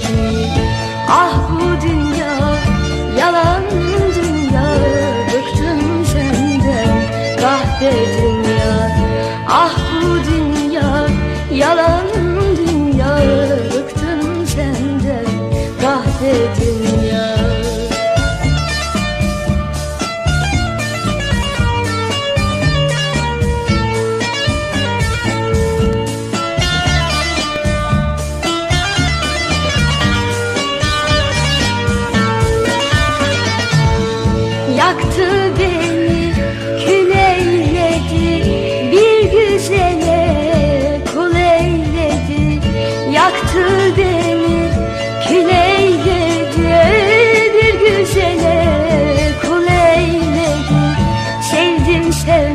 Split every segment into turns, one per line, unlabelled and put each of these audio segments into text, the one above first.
ki. Ah bu dünya yalan dünya Bıktım senden kahve dünya. Ah bu dünya yalan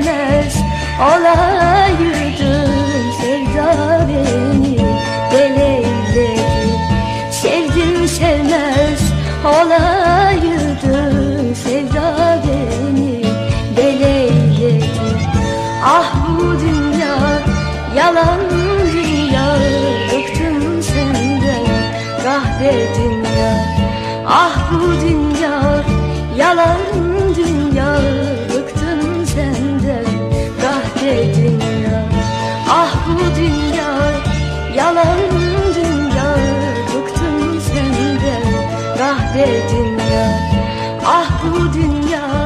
sevmez olaydı Sevda beni deleyledi Sevdim sevmez olaydı Sevda beni deleyledi Ah bu dünya yalan dünya Bıktım senden kahve dünya. Ah bu dünya yalan Senden kahve dünya Ah bu dünya